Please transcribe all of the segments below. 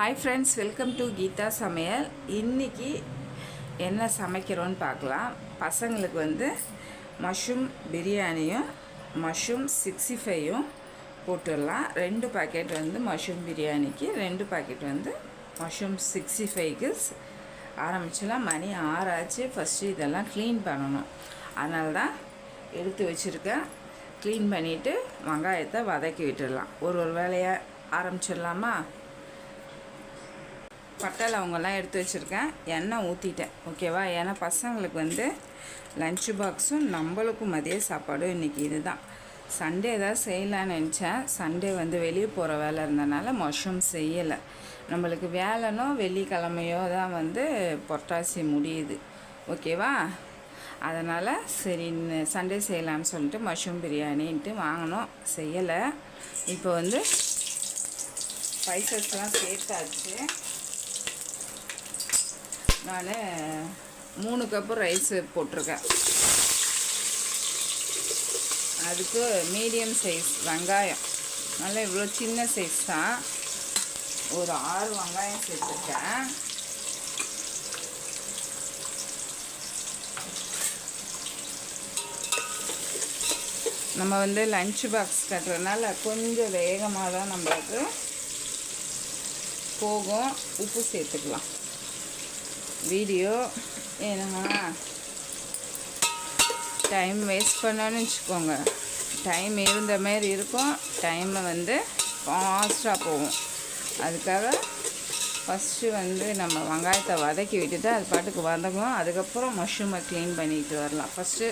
Hi friends welcome to Geetha சமையல் இன்னைக்கு என்ன சமைக்கிறோன்னு பார்க்கலாம். பசங்களுக்கு வந்து மஷ்ரூம் பிரியாணியும் மஷ்ரூம் சிக்ஸ்டி ஃபைவும் போட்டுடலாம். ரெண்டு பாக்கெட் வந்து மஷ்ரூம் பிரியாணிக்கு ரெண்டு பாக்கெட் வந்து மஷ்ரூம் சிக்ஸ்டி ஃபைவ்க்கு ஆரம்பிச்சலாம் மணி ஆறாச்சு. ஃபஸ்ட்டு இதெல்லாம் க்ளீன் பண்ணணும். அதனால தான் எடுத்து வச்சுருக்கேன். க்ளீன் பண்ணிவிட்டு வெங்காயத்தை வதக்கி விட்டுடலாம். ஒரு ஒரு வேலையை ஆரம்பிச்சிடலாமா? பட்டை லவங்கெல்லாம் எடுத்து வச்சுருக்கேன். எண்ணெய் ஊற்றிட்டேன் ஓகேவா? ஏன்னா பசங்களுக்கு வந்து லன்ச் பாக்ஸும் நம்மளுக்கும் மதிய சாப்பாடும் இன்றைக்கி இதுதான். சண்டே தான் செய்யலான்னு நினச்சேன். சண்டே வந்து வெளியே போகிற வேலை இருந்தனால மஷ்ரூம் செய்யலை. நம்மளுக்கு வேலைனோ வெள்ளிக்கிழமையோ தான் வந்து பொட்டாசி முடியுது. ஓகேவா? அதனால் சரி சண்டே செய்யலான்னு சொல்லிட்டு மஷ்ரூம் பிரியாணின்ட்டு வாங்கினோம். செய்யலை. இப்போ வந்து ஸ்பைசஸ்லாம் சேர்த்தாச்சு. நான் மூணு கப்பு ரைஸ் போட்டிருக்கேன். அதுக்கு மீடியம் சைஸ் வெங்காயம். நல்லா இவ்வளோ சின்ன சைஸ் தான். ஒரு ஆறு வெங்காயம் சேர்த்துருக்கேன். நம்ம வந்து லஞ்ச் பாக்ஸ் கட்டுறதுனால கொஞ்சம் வேகமாக தான் நம்மளுக்கு போகும். உப்பு சேர்த்துக்கலாம். வீடியோ. ஏன்னா டைம் வேஸ்ட் பண்ணோன்னு வச்சுக்கோங்க. டைம் இருந்த மாரி இருக்கும். டைமில் வந்து ஃபாஸ்ட்டாக போகும். அதுக்காக ஃபஸ்ட்டு வந்து நம்ம வெங்காயத்தை வதக்கி விட்டுட்டு அது பாட்டுக்கு வதங்கும் அதுக்கப்புறம் மஷ்ரூமை க்ளீன் பண்ணிட்டு வரலாம். ஃபஸ்ட்டு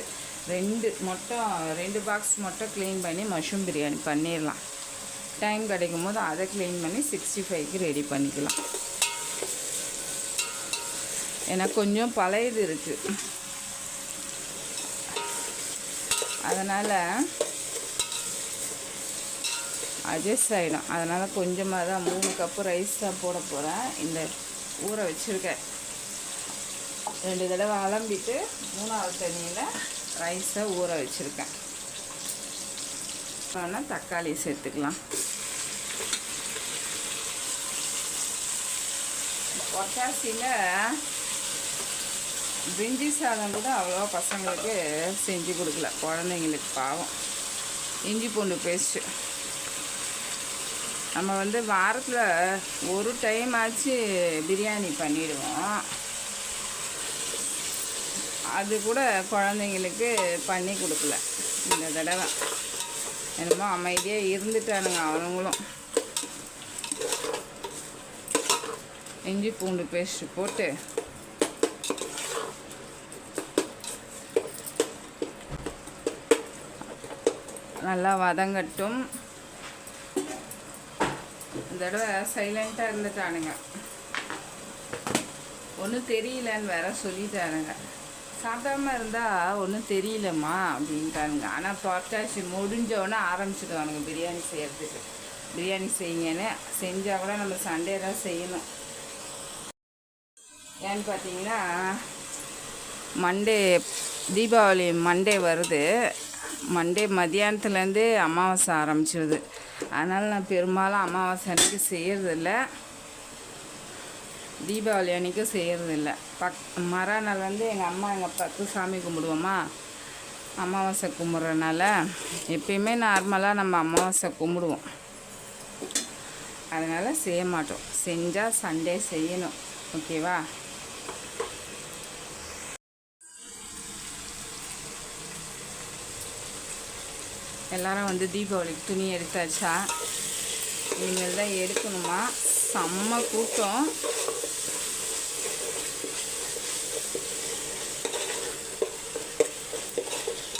ரெண்டு மொட்டம் ரெண்டு பாக்ஸ் மட்டும் க்ளீன் பண்ணி மஷ்ரூம் பிரியாணி பண்ணிடலாம். டைம் கிடைக்கும் போது அதை க்ளீன் பண்ணி சிக்ஸ்டி ஃபைவ்க்கு ரெடி பண்ணிக்கலாம். ஏன்னா கொஞ்சம் பழையது இருக்குது அதனால் அட்ஜஸ்ட் ஆகிடும் அதனால் கொஞ்சமாக தான் மூணு கப்பு ரைஸ் தான் போட போகிறேன் இந்த ஊற வச்சுருக்கேன். ரெண்டு தடவை அலம்பிட்டு மூணாவது தண்ணியில் ரைஸை ஊற வச்சுருக்கேன். ஆனால் தக்காளி சேர்த்துக்கலாம். பொட்டாசியில் பிரிஞ்சி சாதம் கூட அவ்வளோவா பசங்களுக்கு செஞ்சு கொடுக்கல. குழந்தைங்களுக்கு பாவம். இஞ்சி பூண்டு பேஸ்ட்டு நம்ம வந்து வாரத்தில் ஒரு டைம் ஆச்சு பிரியாணி பண்ணிடுவோம். அது கூட குழந்தைங்களுக்கு பண்ணி கொடுக்கல. இந்த தடவை. என்னமோ அமைதியாக இருந்துட்டானுங்க அவனுங்களும். இஞ்சி பூண்டு பேஸ்ட்டு போட்டு நல்லா வதங்கட்டும். இந்த தடவை சைலண்ட்டாக இருந்துட்டானுங்க. ஒன்றும் தெரியலன்னு வேற சொல்லிட்டானுங்க. சாப்பிடாம இருந்தால் ஒன்றும் தெரியலம்மா அப்படின்ட்டானுங்க. ஆனால் புரட்டாசி முடிஞ்சவொன்னே ஆரம்பிச்சிடுவானுங்க பிரியாணி செய்கிறதுக்கு பிரியாணி செய்யுங்கன்னு செஞ்சால் கூட நம்ம சண்டே தான் செய்யணும். ஏன்னு பார்த்தீங்கன்னா மண்டே தீபாவளி மண்டே வருது. மண்டே மத்தியானத்துலேருந்தே அமாவாசை ஆரம்பிச்சிடுது அதனால் நான் பெரும்பாலும் அமாவாசை அன்றைக்கி செய்கிறதில்ல தீபாவளி அன்றைக்கும் செய்கிறதில்ல பக் மறுநாள் வந்து எங்கள் அம்மா எங்கள் பத்து சாமி கும்பிடுவோமா? அமாவாசை கும்பிட்றனால எப்பயுமே நார்மலாக நம்ம அமாவாசை கும்பிடுவோம். அதனால் செய்ய மாட்டோம். செஞ்சால் சண்டே செய்யணும். ஓகேவா? எல்லாரும் வந்து தீபாவளிக்கு துணி எடுத்தாச்சா? இனிமேல் தான் எடுக்கணுமா? செம்ம கூட்டம்.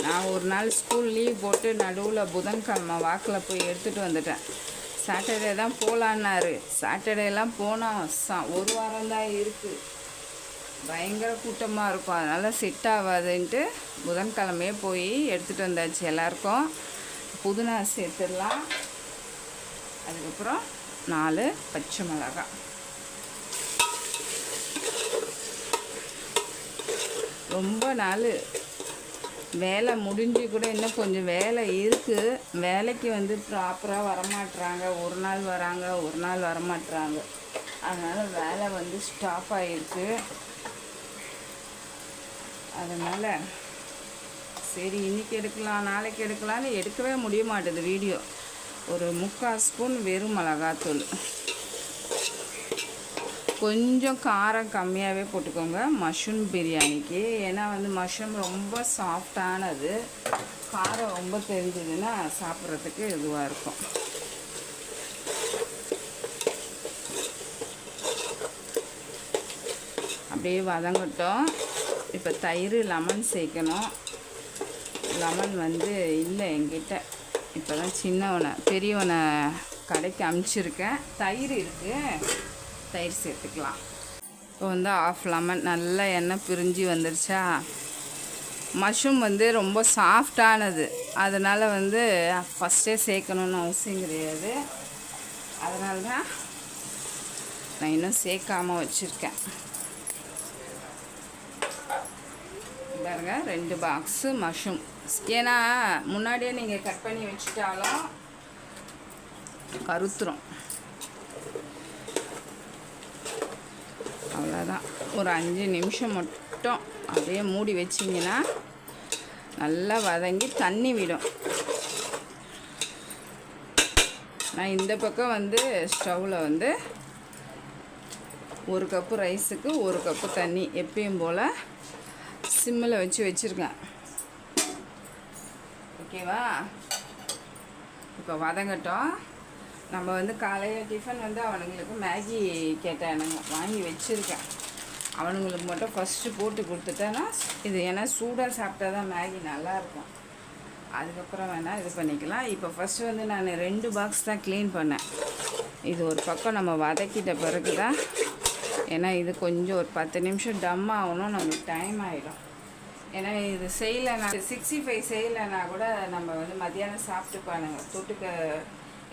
நான் ஒரு நாள் ஸ்கூல் லீவ் போட்டு நடுவில் புதன்கிழமை வாக்கில் போய் எடுத்துகிட்டு வந்துட்டேன். சாட்டர்டே தான் போகலான்னாரு சாட்டர்டேலாம் போனால் ச ஒரு வாரம் தான் இருக்குது பயங்கர கூட்டமாக இருக்கும். அதனால் செட் ஆகாதுன்ட்டு புதன்கிழமையே போய் எடுத்துகிட்டு வந்தாச்சு எல்லாருக்கும். புதினா சேர்த்துடலாம். அதுக்கப்புறம் நாலு பச்சை மிளகாய் ரொம்ப நாள் வேலை முடிஞ்சு கூட இன்னும் கொஞ்சம் வேலை இருக்குது வேலைக்கு வந்து ப்ராப்பராக வரமாட்டுறாங்க ஒரு நாள் வராங்க ஒரு நாள் வரமாட்டுறாங்க அதனால் வேலை வந்து ஸ்டாப் ஆகிருக்கு அதனால் சரி இன்றைக்கி எடுக்கலாம் நாளைக்கு எடுக்கலாம்னு எடுக்கவே முடிய மாட்டேது வீடியோ. ஒரு முக்கால் ஸ்பூன் வெறும் மிளகாத்தூள். கொஞ்சம் காரம் கம்மியாகவே போட்டுக்கோங்க மஷ்ரூம் பிரியாணிக்கு. ஏன்னா வந்து மஷ்ரூம் ரொம்ப சாஃப்டானது. காரம் ரொம்ப தெரிஞ்சதுன்னா சாப்பிட்றதுக்கு இதுவாக இருக்கும். அப்படியே வதங்கட்டும். இப்போ தயிர் லெமன் சேர்க்கணும். லெமன் வந்து இல்லை என்கிட்ட. இப்போ தான் சின்னவனை பெரியவனை கடைக்கு அமுச்சிருக்கேன். தயிர் இருக்குது தயிர் சேர்த்துக்கலாம். இப்போ வந்து ஆஃப் லெமன் நல்லா எண்ணெய் பிரிஞ்சு வந்துருச்சா? மஷ்ரூம் வந்து ரொம்ப சாஃப்டானது அதனால் வந்து ஃபஸ்ட்டே சேர்க்கணுன்னு அவசியம் கிடையாது. அதனால தான் நான் இன்னும் சேர்க்காமல் வச்சுருக்கேன். பாருங்கள் ரெண்டு பாக்ஸு மஷ்ரூம் ஏன்னா முன்னாடியே நீங்கள் கட் பண்ணி வச்சுட்டாலும் கருத்துரும். அவ்வளோதான் ஒரு அஞ்சு நிமிஷம் மட்டும் அப்படியே மூடி வச்சிங்கன்னா நல்லா வதங்கி தண்ணி விடும். நான் இந்த பக்கம் வந்து ஸ்டவ்வில் வந்து ஒரு கப்பு ரைஸுக்கு ஒரு கப்பு தண்ணி எப்பயும் போல் சிம்மில் வச்சு வச்சுருக்கேன். ஓகேவா? இப்போ வதங்கட்டும். நம்ம வந்து காலையில் டிஃபன் வந்து அவனுங்களுக்கு மேகி கேட்டானுங்க வாங்கி வச்சுருக்கேன். அவனுங்களுக்கு மட்டும் ஃபஸ்ட்டு போட்டு கொடுத்துட்டேன்னா இது ஏன்னா சூடாக சாப்பிட்டா தான் மேகி நல்லாயிருக்கும் அதுக்கப்புறம் வேணால் இது பண்ணிக்கலாம். இப்போ ஃபஸ்ட்டு வந்து நான் ரெண்டு பாக்ஸ் தான் க்ளீன் பண்ணேன். இது ஒரு பக்கம் நம்ம வதக்கிட்ட பிறகு தான் ஏன்னா இது கொஞ்சம் ஒரு பத்து நிமிஷம் டம் ஆகணும் நமக்கு டைம் ஆகிடும் ஏன்னா இது செய்யலைனா சிக்ஸ்டி ஃபைவ் e செய்யலைன்னா கூட நம்ம வந்து மத்தியானம் சாப்பிட்டுப்பானுங்க தொட்டுக்க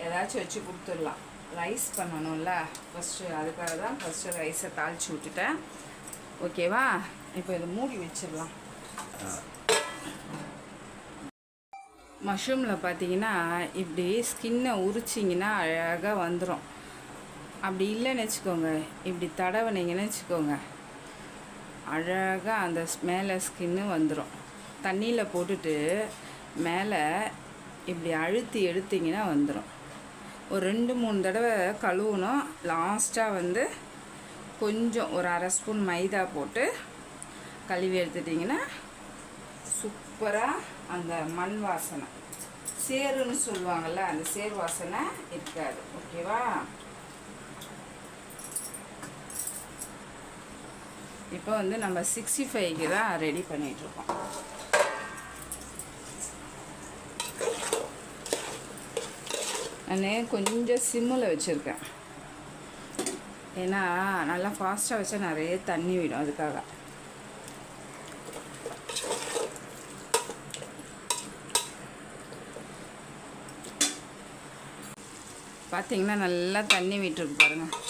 ஏதாச்சும் வச்சு கொடுத்துடலாம். ரைஸ் பண்ணணும்ல. ஃபஸ்ட்டு அதுக்காக தான் ஃபஸ்ட்டு ரைஸை தாளித்து விட்டுட்டேன். ஓகேவா இப்போ இதை மூடி வச்சிடலாம். மஷ்ரூமில் பார்த்தீங்கன்னா இப்படி ஸ்கின்னை உரிச்சிங்கன்னா அழகாக வந்துடும் அப்படி இல்லைன்னு வச்சுக்கோங்க. இப்படி தடவுனீங்கன்னு வச்சுக்கோங்க. அழகாக அந்த மேலே ஸ்கின்னு வந்துடும் தண்ணியில் போட்டுட்டு மேலே இப்படி அழுத்தி எடுத்திங்கன்னா வந்துடும் ஒரு ரெண்டு மூணு தடவை கழுவணும். லாஸ்ட்டாக வந்து கொஞ்சம் ஒரு அரை ஸ்பூன் மைதா போட்டு கழுவி எடுத்துட்டிங்கன்னா சூப்பராக அந்த மண் வாசனை. சேருன்னு சொல்லுவாங்கள்ல அந்த சேர் வாசனை இருக்காது. ஓகேவா? இப்போ வந்து நம்ம சிக்ஸ்டி ஃபைவ்க்கு தான் ரெடி பண்ணிகிட்ருக்கோம் நான் கொஞ்சம் சிம்மில் வச்சுருக்கேன். ஏன்னா நல்லா ஃபாஸ்ட்டாக வச்சா நிறைய தண்ணி விடும் அதுக்காக. பார்த்தீங்கன்னா நல்லா தண்ணி விட்டுருக்கு பாருங்கள்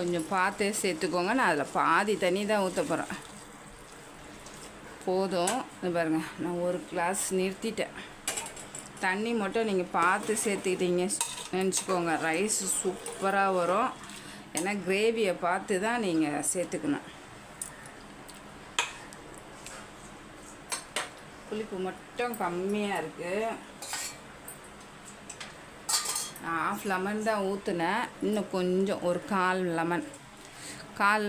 கொஞ்சம் பார்த்து சேர்த்துக்கோங்க. நான் அதில் பாதி தண்ணி தான் ஊற்ற போகிறேன் போதும். இது பாருங்கள் நான் ஒரு கிளாஸ் நிறுத்திட்டேன். தண்ணி மட்டும் நீங்கள் பார்த்து சேர்த்துக்கிட்டீங்க. நினச்சிக்கோங்க ரைஸ் சூப்பராக வரும். ஏன்னா கிரேவியை பார்த்து தான் நீங்கள் சேர்த்துக்கணும். புளிப்பு மட்டும் கம்மியாக இருக்குது நான் ஆஃப் லெமன் தான் ஊற்றுனேன் இன்னும் கொஞ்சம் ஒரு கால் லெமன் கால்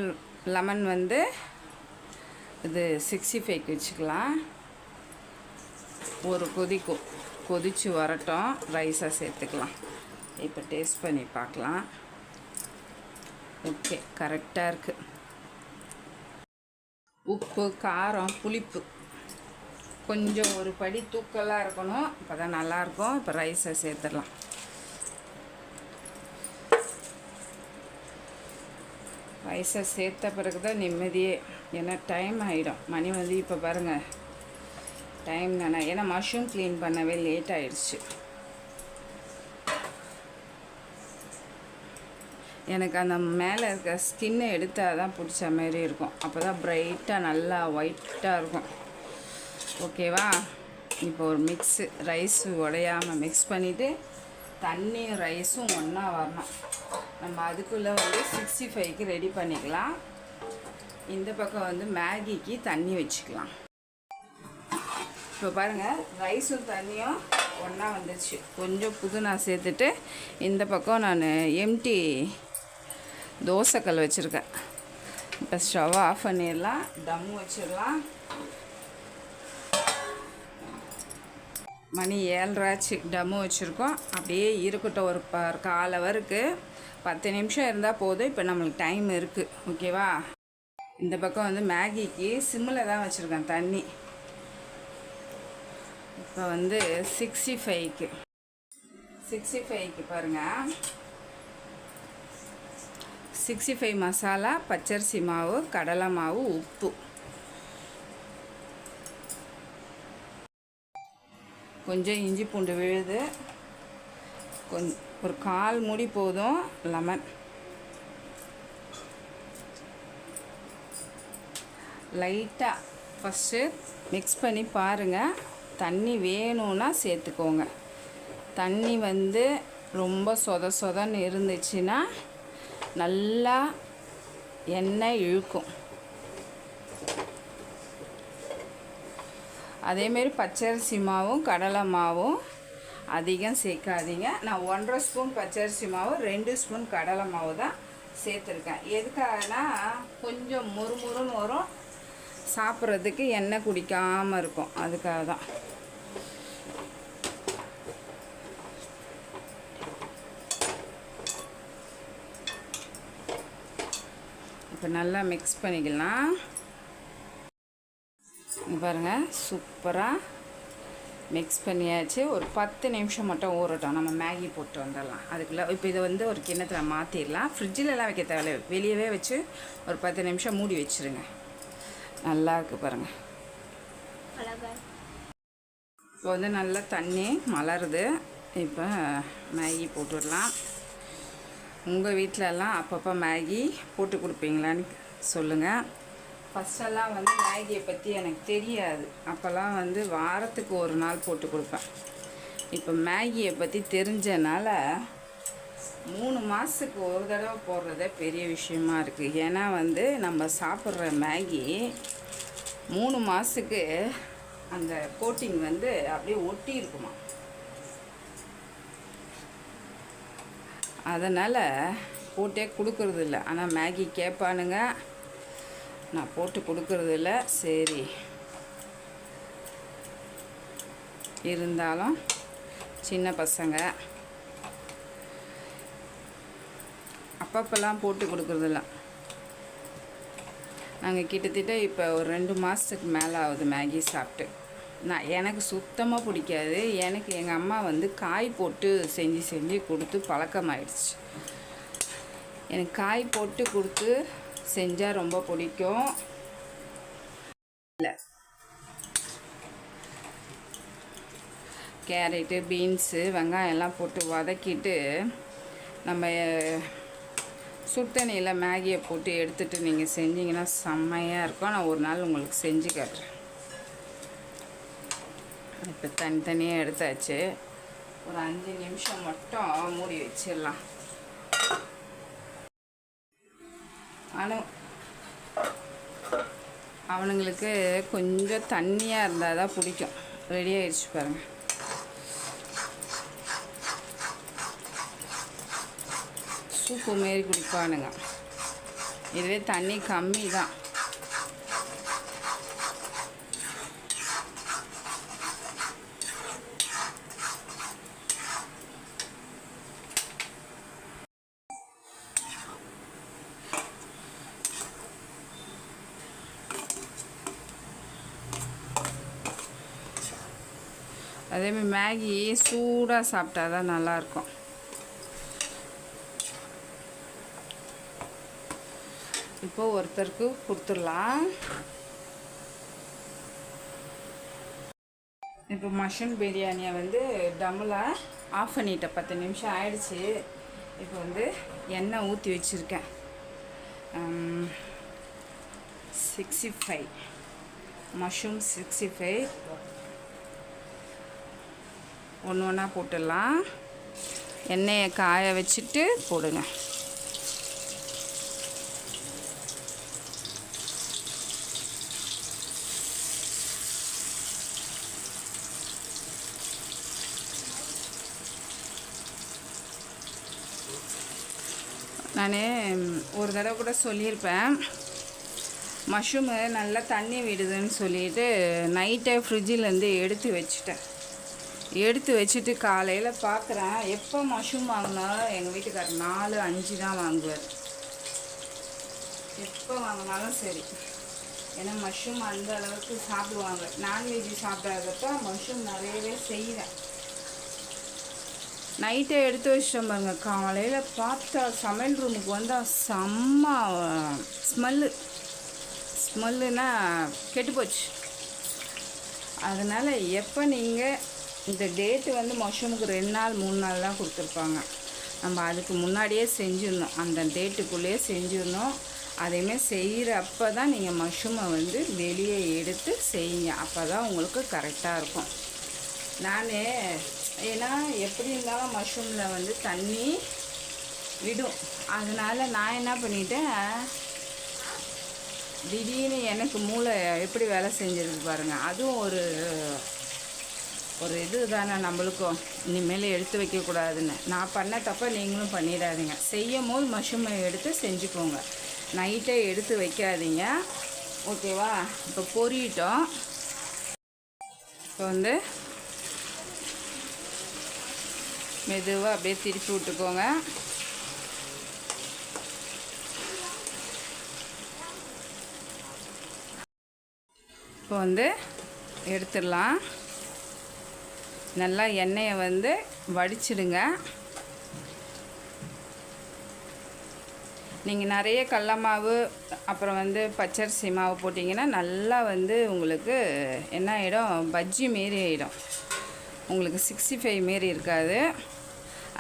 லெமன் வந்து இது சிக்ஸ்டி ஃபைவ்க்கு வச்சுக்கலாம். ஒரு கொதிக்கும் கொதித்து வரட்டும். ரைஸாக சேர்த்துக்கலாம். இப்போ டேஸ்ட் பண்ணி பார்க்கலாம். ஓகே கரெக்டாக இருக்குது உப்பு காரம் புளிப்பு. கொஞ்சம் ஒரு படி தூக்கலாக இருக்கணும். அப்போ தான் நல்லாயிருக்கும் இப்போ ரைஸை சேர்த்துடலாம். ரைஸை சேர்த்த பிறகு தான் நிம்மதியே. ஏன்னா டைம் ஆகிடும் மணி வந்து இப்போ பாருங்கள் டைம் தானே. ஏன்னா மஷ்ரூம் க்ளீன் பண்ணவே லேட் ஆகிடுச்சு எனக்கு அந்த மேலே இருக்க ஸ்கின்னை எடுத்தால் தான் பிடிச்ச மாதிரி இருக்கும். அப்போ தான் ப்ரைட்டாக நல்லா ஒயிட்டாக இருக்கும். ஓகேவா இப்போ ஒரு மிக்ஸு ரைஸ் உடையாமல் மிக்ஸ் பண்ணிவிட்டு தண்ணியும் ரைஸும் ஒன்றா வரணும். நம்ம அதுக்குள்ளே வந்து சிக்ஸ்டி ஃபைவ்க்கு ரெடி பண்ணிக்கலாம். இந்த பக்கம் வந்து மேகிக்கு தண்ணி வச்சுக்கலாம். இப்போ பாருங்கள் ரைஸும் தண்ணியும் ஒன்றா வந்துருச்சு. கொஞ்சம் புதுனா சேர்த்துட்டு இந்த பக்கம் நான் எம்டி தோசைக்கல் வச்சுருக்கேன். இப்போ ஸ்டவ் ஆஃப் பண்ணிடலாம் தம் வச்சிடலாம். மணி ஏழராச்சு டம்மு வச்சுருக்கோம். அப்படியே இருக்கட்டும் ஒரு ப கால் ஹவருக்கு பத்து நிமிஷம் இருந்தால் போதும். இப்போ நம்மளுக்கு டைம் இருக்குது ஓகேவா இந்த பக்கம் வந்து மேகிக்கு சிம்மில் தான் வச்சுருக்கேன் தண்ணி. இப்போ வந்து சிக்ஸ்டி ஃபைவ்க்கு சிக்ஸ்டி ஃபைவ்க்கு பாருங்கள் சிக்ஸ்டி ஃபைவ் மசாலா பச்சரிசி மாவு கடலை மாவு உப்பு. கொஞ்சம் இஞ்சி பூண்டு விழுது. கொஞ் ஒரு கால் மூடி போதும் லெமன். லைட்டாக ஃபஸ்ட்டு மிக்ஸ் பண்ணி பாருங்கள் தண்ணி வேணும்னா சேர்த்துக்கோங்க. தண்ணி வந்து ரொம்ப சொத சொதன்னு இருந்துச்சுன்னா நல்லா எண்ணெய் இழுக்கும். அதேமாரி பச்சரிசி மாவும் கடலை மாவும் அதிகம் சேர்க்காதீங்க. நான் ஒன்றரை ஸ்பூன் பச்சரிசி மாவு ரெண்டு ஸ்பூன் கடலை மாவு தான் சேர்த்துருக்கேன். எதுக்காகனா கொஞ்சம் முறுமுறுன்னு வரும். சாப்பிட்றதுக்கு எண்ணெய் குடிக்காமல் இருக்கும். அதுக்காக தான். இப்போ நல்லா மிக்ஸ் பண்ணிக்கலாம். பாருங்கள் சூப்பராக மிக்ஸ் பண்ணியாச்சு. ஒரு பத்து நிமிஷம் மட்டும் ஊறட்டும். நம்ம மேகி போட்டு வந்துடலாம். அதுக்குள்ளே இப்போ இதை வந்து ஒரு கிண்ணத்தில் மாற்றிடலாம் ஃப்ரிட்ஜிலலாம் வைக்க தேவையில்ல. வெளியவே வச்சு ஒரு பத்து நிமிஷம் மூடி வச்சுருங்க. நல்லா இருக்கு பாருங்கள் இப்போ வந்து நல்லா தண்ணி மலருது. இப்போ மேகி போட்டுடலாம். உங்கள் வீட்டிலலாம் அப்பப்போ மேகி போட்டு கொடுப்பீங்களான்னு சொல்லுங்கள் ஃபஸ்ட்டெல்லாம் வந்து மேகியை பற்றி எனக்கு தெரியாது. அப்போல்லாம் வந்து வாரத்துக்கு ஒரு நாள் போட்டு கொடுப்பேன். இப்போ மேகியை பற்றி தெரிஞ்சனால மூணு மாதத்துக்கு ஒரு தடவை போடுறதே பெரிய விஷயமா இருக்குது ஏன்னா வந்து நம்ம சாப்பிட்ற மேகி மூணு மாதத்துக்கு அந்த கோட்டிங் வந்து அப்படியே ஒட்டி இருக்குமா. அதனால் போட்டே கொடுக்குறதில்ல. ஆனால் மேகி கேட்பானுங்க. நான் போட்டு கொடுக்கறது இல்லை சரி. இருந்தாலும் சின்ன பசங்க. அப்பப்பெல்லாம் போட்டு கொடுக்குறதில்ல. நாங்கள் கிட்டத்தட்ட இப்போ ஒரு ரெண்டு மாதத்துக்கு மேலே ஆகுது மேகி சாப்பிட்டு. நான் எனக்கு சுத்தமாக பிடிக்காது. எனக்கு எங்கள் அம்மா வந்து காய் போட்டு செஞ்சு செஞ்சு கொடுத்து பழக்கமாயிடுச்சு. எனக்கு காய் போட்டு கொடுத்து செஞ்சால் ரொம்ப பிடிக்கும். இல்லை. கேரட்டு பீன்ஸு வெங்காயம் எல்லாம் போட்டு வதக்கிட்டு நம்ம சுடுதண்ணியில் மேகியை போட்டு எடுத்துகிட்டு நீங்கள் செஞ்சிங்கன்னா செம்மையாக இருக்கும். நான் ஒரு நாள் உங்களுக்கு செஞ்சு காட்டுறேன். இப்போ தனித்தனியாக எடுத்தாச்சு. ஒரு அஞ்சு நிமிஷம் மட்டும் மூடி வச்சிடலாம். ஆனால் அவனுங்களுக்கு கொஞ்சம் தண்ணியாக இருந்தால் தான் பிடிக்கும். ரெடி ஆயிடுச்சு பாருங்கள் சூப்பு மாரி குடிப்பானுங்க. இதுவே தண்ணி கம்மி தான். அதேமாதிரி மேகி சூடாக சாப்பிட்டா தான் நல்லாயிருக்கும். இப்போ ஒருத்தருக்கு கொடுத்துடலாம். இப்போ மஷ்ரூம் பிரியாணியை வந்து டம்மில் ஆஃப் பண்ணிட்டேன் பத்து நிமிஷம் ஆயிடுச்சு. இப்போ வந்து எண்ணெய் ஊற்றி வச்சுருக்கேன். Sixty five mushroom sixty five ஒன்று ஒன்றா போட்டுடலாம். எண்ணெயை காய வச்சுட்டு போடுங்க. நான் ஒரு தடவை கூட சொல்லியிருப்பேன். மஷ்ரூமு நல்லா தண்ணி விடுதுன்னு சொல்லிட்டு நைட்டை ஃப்ரிட்ஜிலேருந்து எடுத்து வச்சுட்டேன். எடுத்து வச்சுட்டு காலையில் பார்க்குறேன் எப்போ மஷ்ரூம் வாங்கினாலும் எங்கள் வீட்டுக்காரர் நாலு அஞ்சு தான் வாங்குவார். எப்போ வாங்கினாலும் சரி. ஏன்னா மஷ்ரூம் அந்த அளவுக்கு சாப்பிடுவாங்க. நான்வெஜ் சாப்பிடாதப்ப மஷ்ரூம் நிறையவே செய்வேன். நைட்டே எடுத்து வச்சிட்டோம் பாருங்க. காலையில் பார்த்தா சமையல் ரூமுக்கு வந்தால் செம்ம ஸ்மெல்லு. ஸ்மெல்லுனா கெட்டுப்போச்சு. அதனால் எப்போ நீங்கள் இந்த டேட்டு வந்து மஷ்ரூமுக்கு ரெண்டு நாள் மூணு நாள் தான் கொடுத்துருப்பாங்க. நம்ம அதுக்கு முன்னாடியே செஞ்சிடணும். அந்த டேட்டுக்குள்ளேயே செஞ்சிடணும். அதேமாரி செய்கிறப்ப தான் நீங்கள் மஷ்ரூமை வந்து வெளியே எடுத்து செய்யுங்க. அப்போ தான் உங்களுக்கு கரெக்டாக இருக்கும். நான் ஏன்னா எப்படி இருந்தாலும் மஷ்ரூமில் வந்து தண்ணி விடும். அதனால் நான் என்ன பண்ணிட்டேன்? திடீர்னு எனக்கு மூளை எப்படி வேலை செஞ்சிருக்கு பாருங்கள் அதுவும் ஒரு ஒரு இது தானே நம்மளுக்கும். இனிமேல் எடுத்து வைக்கக்கூடாதுன்னு. நான் பண்ண தப்ப நீங்களும் பண்ணிடாதீங்க. செய்யும் போது மஷ்ரூமை எடுத்து செஞ்சுக்கோங்க. நைட்டே எடுத்து வைக்காதீங்க. ஓகேவா? இப்போ பொறிட்டோம் இப்போ வந்து மெதுவாக அப்படியே திருப்பி விட்டுக்கோங்க. இப்போ வந்து எடுத்துடலாம். நல்லா எண்ணெயை வந்து வடிச்சிடுங்க. நீங்கள் நிறைய கடல மாவு அப்புறம் வந்து பச்சரிசி மாவு போட்டிங்கன்னா நல்லா வந்து உங்களுக்கு என்ன ஆகிடும் பஜ்ஜி மாரி ஆகிடும் உங்களுக்கு சிக்ஸ்டி ஃபைவ் மாரி இருக்காது.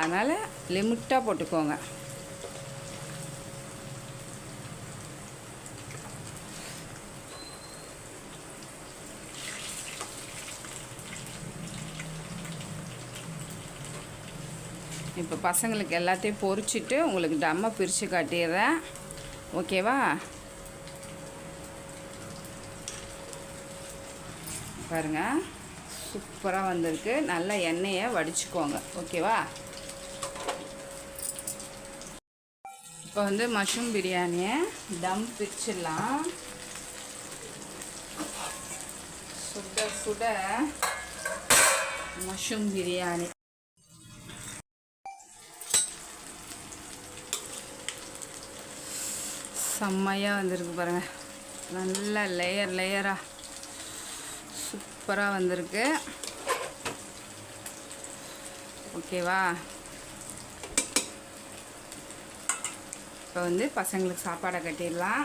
அதனால் லிமிட்டாக போட்டுக்கோங்க. இப்போ பசங்களுக்கு எல்லாத்தையும் பொரிச்சிட்டு உங்களுக்கு டம்மை பிரித்து காட்டிடுறேன். ஓகேவா? பாருங்கள் சூப்பராக வந்திருக்கு. நல்லா எண்ணெயை வடிச்சுக்கோங்க. ஓகேவா? இப்போ வந்து மஷ்ரூம் பிரியாணியை தம் பிரிச்சிடலாம். சுட சுட மஷ்ரூம் பிரியாணி. செம்மையாக வந்திருக்கு பாருங்கள் நல்ல லேயர் லேயராக சூப்பராக வந்திருக்கு. ஓகேவா இப்போ வந்து பசங்களுக்கு சாப்பாடை கட்டிடலாம்.